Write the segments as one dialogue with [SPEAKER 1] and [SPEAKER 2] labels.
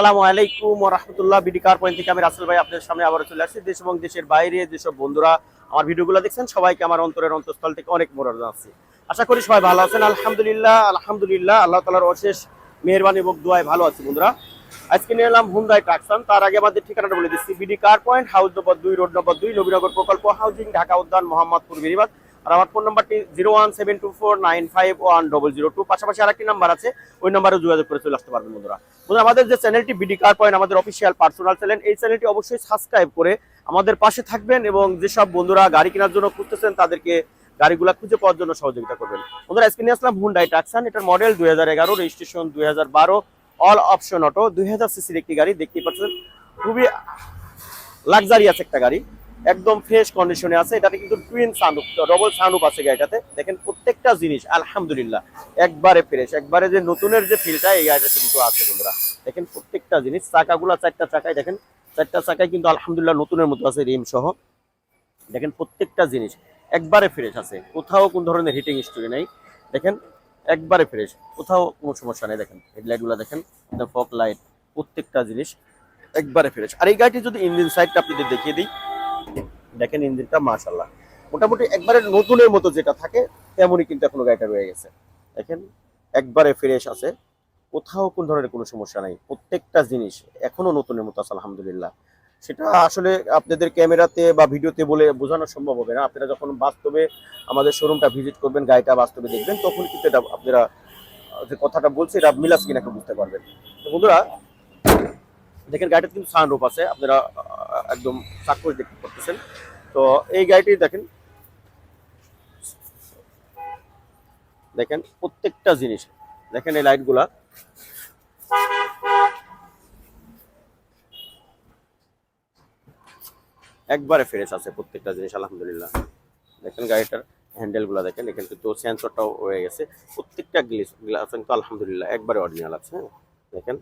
[SPEAKER 1] আসসালামু আলাইকুম রহমতুল্লাহ। পয়েন্ট থেকে আমি রাসেল ভাই সামনে চলে আসছি। দেশ এবং দেশের বাইরে যেসব বন্ধুরা আমার ভিডিওগুলো দেখছেন, সবাইকে আমার অন্তরের অন্তঃস্থল থেকে অনেক আশা করি সবাই ভালো আছেন। আলহামদুলিল্লাহ আলহামদুলিল্লাহ। আল্লাহ তালার অশেষ মেহরবানি এবং দোয়ায় ভালো আছি বন্ধুরা। আজকে নিয়ে এলাম হুন্দাই ট্রাকসান তার আগে আমাদের ঠিকানাটা বলে দিচ্ছি। BD car point, house number দুই, রোড নম্বর দুই, নবীনগর প্রকল্প হাউজিং, ঢাকা উদ্যান, মোহাম্মদপুর বেরিবাদ আর আমার ফোন নাম্বারটি zero one seven two four nine five one double zero two. পাশাপাশি আরেকটি নাম্বার আছে, ওই নাম্বারে যোগাযোগ করে চলে আসতে পারবেন বন্ধুরা। বন্ধুরা, আমাদের যে চ্যানেলটি বিডি কার পয়েন্ট, আমাদের অফিসিয়াল পার্সোনাল চ্যানেল এই চ্যানেলটি অবশ্যই সাবস্ক্রাইব করে আমাদের পাশে থাকবেন এবং যেসব বন্ধুরা গাড়ি কেনার জন্য খুঁজতেছেন, তাদেরকে গাড়িগুলা খুঁজে পাওয়ার জন্য সহযোগিতা করবেন। বন্ধুরা, আজকে নিয়ে আসলাম হুন্ডাই টাকসান এটার মডেল দুই হাজার এগারো রেজিস্ট্রেশন দুই হাজার বারো অল অপশন অটো দুই হাজার সিসির একটি গাড়ি, দেখতেই পাচ্ছেন। খুবই লাক্সারিয়াস একটা গাড়ি। একদম ফ্রেশ কন্ডিশনে আছে। এটাতে কিন্তু টুইন সানরুফ ডবল সানরুফ আছে গাড়িটাতে। দেখেন প্রত্যেকটা জিনিস, আলহামদুলিল্লাহ, একবারে ফ্রেশ একবারে যে নতুনের যে ফিলটা এই গাড়িটাতে কিন্তু আছে বন্ধুরা। দেখেন প্রত্যেকটা জিনিস, চাকাগুলা চারটা চাকায়, দেখেন চারটা চাকায় কিন্তু আলহামদুলিল্লাহ নতুনের মতো আছে রিম সহ। দেখেন প্রত্যেকটা জিনিস একবারে ফ্রেশ আছে। কোথাও কোন ধরনের হিটিং স্টোরি নেই। দেখেন একবারে ফ্রেশ কোথাও কোনো সমস্যা নেই, দেখেন। হেডলাইটগুলো দেখেন ফক লাইট প্রত্যেকটা জিনিস একবারে ফ্রেশ আর এই গাড়িটি যদি ইঞ্জিন সাইডটা আপনাদের দেখিয়ে দিই দেখেন ইঞ্জিনটা মাশাল্লাহ মোটামুটি একবারে নতুনের মতো যেটা থাকে, তেমনই কিন্তু এখনও গাড়িটা রয়ে গেছে। দেখেন, একবারে ফ্রেশ আছে। কোথাও কোন ধরনের কোনো সমস্যা নাই। প্রত্যেকটা জিনিস এখনও নতুনের মতো আছে, আলহামদুলিল্লাহ। সেটা আসলে আপনাদের ক্যামেরাতে বা ভিডিওতে বলে বোঝানো সম্ভব হবে না। আপনারা যখন বাস্তবে আমাদের শোরুমটা ভিজিট করবেন, গাড়িটা বাস্তবে দেখবেন, তখন কিন্তু এটা আপনারা যে কথাটা বলছে, এটা মিলাস কিনা একটু বুঝতে পারবেন। তো বন্ধুরা, দেখেন গাড়িটা কিন্তু সানরুফ আছে। আপনারা একদম চাক দেখতে পাচ্ছেন। তো এই গাড়িটি দেখেন। দেখেন প্রত্যেকটা জিনিস। দেখেন এই লাইটগুলা। একবারে ফ্রেশ আছে প্রত্যেকটা জিনিস, আলহামদুলিল্লাহ। দেখেন গাড়িটার হ্যান্ডেলগুলো দেখেন, এখানে কিন্তু সেন্সরটাও হয়ে গেছে। প্রত্যেকটা গ্লাস গ্লাস কিন্তু আলহামদুলিল্লাহ একবারে অরিজিনাল আছে হ্যাঁ? দেখেন।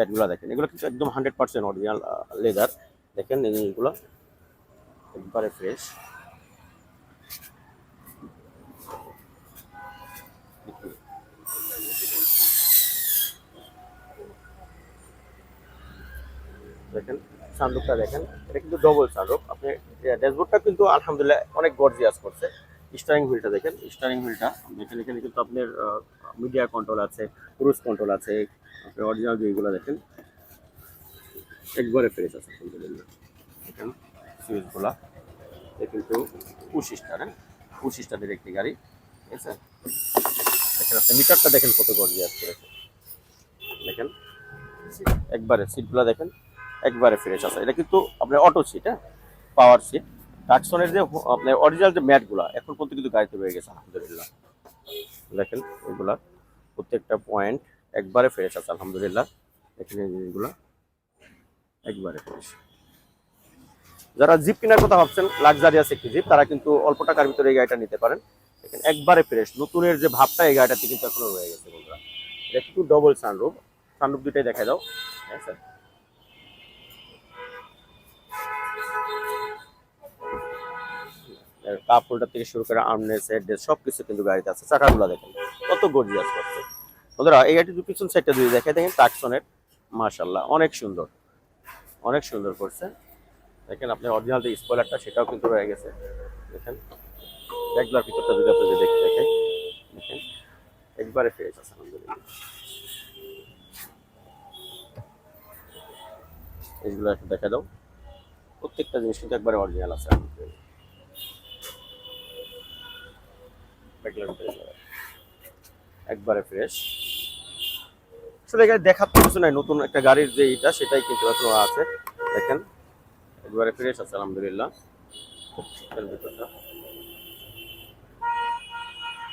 [SPEAKER 1] প্যাডগুলো দেখেন। এগুলো কিন্তু একদম হান্ড্রেড পার্সেন্ট অরিজিনাল লেদার দেখেন এই একবারে ফ্রেশ দেখেন সানরুফটা দেখেন। এটা কিন্তু ডবল সানরুফ আপনি ড্যাশবোর্ডটা কিন্তু আলহামদুলিল্লাহ অনেক গর্জিয়াস করছে। স্টারিং হুইলটা দেখেন স্টারিং হুইলটা দেখেন এখানে কিন্তু আপনার মিডিয়া কন্ট্রোল আছে ক্রুজ কন্ট্রোল আছে অরিজিনাল যেগুলো দেখেন। একবারে ফ্রেশ আছে আলহামদুলিল্লাহ দেখেন সুইচগুলা এটা কিন্তু পুশ স্টার হ্যাঁ? পুশ স্টারের একটি গাড়ি, ঠিক আছে? দেখেন আপনি মিটারটা দেখেন কত গর্জিয়াস করেছে দেখেন, একবারে সিটগুলো দেখেন, একবারে ফ্রেশ আছে। এটা কিন্তু আপনার অটো সিট হ্যাঁ? পাওয়ার সিট টাকসনের যে আপনার অরিজিনাল যে ম্যাটগুলো এখন পর্যন্ত কিন্তু গাড়িতে রয়ে গেছে, আলহামদুলিল্লাহ। দেখেন এগুলা প্রত্যেকটা পয়েন্ট একবারে ফ্রেশ আছে, আলহামদুলিল্লাহ। এখানে এগুলো। একবারে ফ্রেশ। যারা জিপ কেনার কথা ভাবছেন লাক্সারিয়াস একটি জিপ তারা কিন্তু অল্প টাকার ভিতরে এই গাড়িটা নিতে পারেন। দেখেন, একবারে ফ্রেশ। নতুনের যে ভাবটা, এই গাড়িটাতে কিন্তু এখনও রয়ে গেছে বন্ধুরা। এটা কিন্তু ডবল সানরুফ সানরুফ দুটাই দেখা দাও। হ্যাঁ স্যার কাপ হোল্ডার থেকে শুরু করে আর্মনেস হেডনেস সব কিছু কিন্তু গাড়িতে আছে। চাকাগুলো দেখেন, কত গর্জিয়াস করছে বন্ধুরা, এই গাড়িটি পিছন সাইডটা যদি দেখে দেখেন টাকসনের মার্শাল্লাহ অনেক সুন্দর। অনেক সুন্দর করছে। দেখেন আপনি অরিজিনাল যে স্পয়লারটা সেটাও কিন্তু রয়ে গেছে। দেখেন, একবার ভিতরটা যদি আপনি দেখে দেখেন দেখেন, একবারে ফ্রেশ আছে, আলহামদুলিল্লাহ। এইগুলো একটু দেখে দাও। প্রত্যেকটা জিনিস কিন্তু একবারে অরিজিনাল আছে। একবারে ফ্রেশ আসলে এখানে দেখার কিছু নাই, নতুন একটা গাড়ির যে এটা, সেটাই কিন্তু আছে। দেখেন, একবারে ফ্রেশ আছে, আলহামদুলিল্লাহ। ভিতরটা।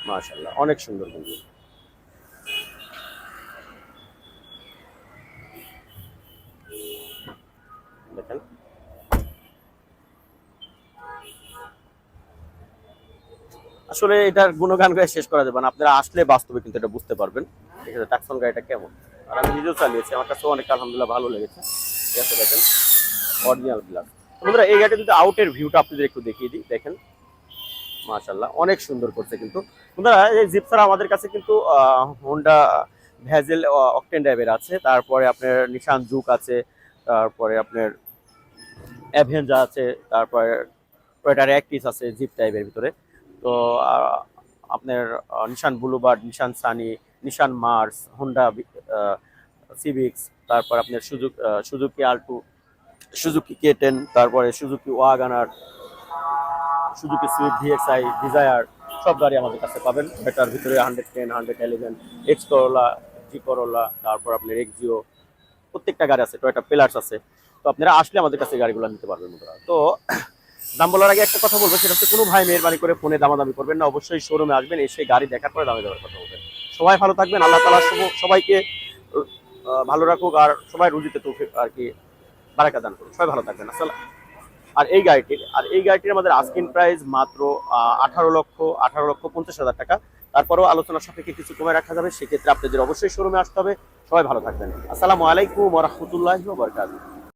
[SPEAKER 1] মাশাল্লাহ অনেক সুন্দর কিন্তু। দেখেন। আসলে এটার গুণগান গায়ে শেষ করা যাবে না, আপনারা আসলে বাস্তবে কিন্তু এটা বুঝতে পারবেন। ঠিক আছে টাকসন গাড়িটা কেমন? আর আমি নিজেও চালিয়েছি, আমার কাছে অনেক আলহামদুলিল্লাহ ভালো লেগেছে। ঠিক দেখেন অরিজিনাল গ্লাস বন্ধুরা, এই গাড়িটা আউটের ভিউটা আপনাদের একটু দেখিয়ে দিই, দেখেন মাশাল্লাহ অনেক সুন্দর করছে কিন্তু। বন্ধুরা, এই জিপ ছাড়া আমাদের কাছে কিন্তু হোন্ডা ভ্যাজেল অকটেন ড্রাইভের আছে। তারপরে আপনার নিশান জুক আছে, তারপরে আপনার অ্যাভেঞ্জা আছে, তারপরে টয়টার অ্যাক্টিস আছে জিপ টাইপের ভিতরে। তো আপনার Nissan Bluebird Nissan Sunny Nissan March Honda Civics তারপর আপনার sucuk Suzuki Alto, Suzuki K ten তারপরে Suzuki WagonR, Suzuki Swift, VXI, Dzire, সব গাড়ি আমাদের কাছে পাবেন। এটার ভিতরে hundred ten hundred eleven X Corolla G Corolla তারপর আপনার এক্সিও প্রত্যেকটা গাড়ি আছে টয়টা পিলার্স আছে। তো আপনারা আসলে আমাদের কাছে গাড়িগুলো নিতে পারবেন বন্ধুরা। তো দাম বলার আগে একটা কথা বলব, সেটা হচ্ছে কোনো ভাই মেহরবানি করে ফোনে দামাদামি করবেন না, অবশ্যই শোরুমে আসবেন, এসে গাড়ি দেখার পরে দামে দেওয়ার কথা বলবেন। সবাই ভালো থাকবেন, আল্লাহ তালা সবাইকে ভালো রাখুক আর সবাই রুজিতে তৌফিক, আর কি বারাকা দান করুন সবাই ভালো থাকবেন, আসসালাম। আর এই গাড়িটির আর এই গাড়িটির আমাদের আস্কিন প্রাইস মাত্র আঠারো লক্ষ আঠারো লক্ষ পঞ্চাশ হাজার টাকা। তারপরেও আলোচনা সাপেক্ষে কিছু কমে রাখা যাবে, সেক্ষেত্রে আপনাদের অবশ্যই শোরুমে আসতে হবে। সবাই ভালো থাকবেন। আসসালামু আলাইকুম রহমতুল্লাহ বরকাত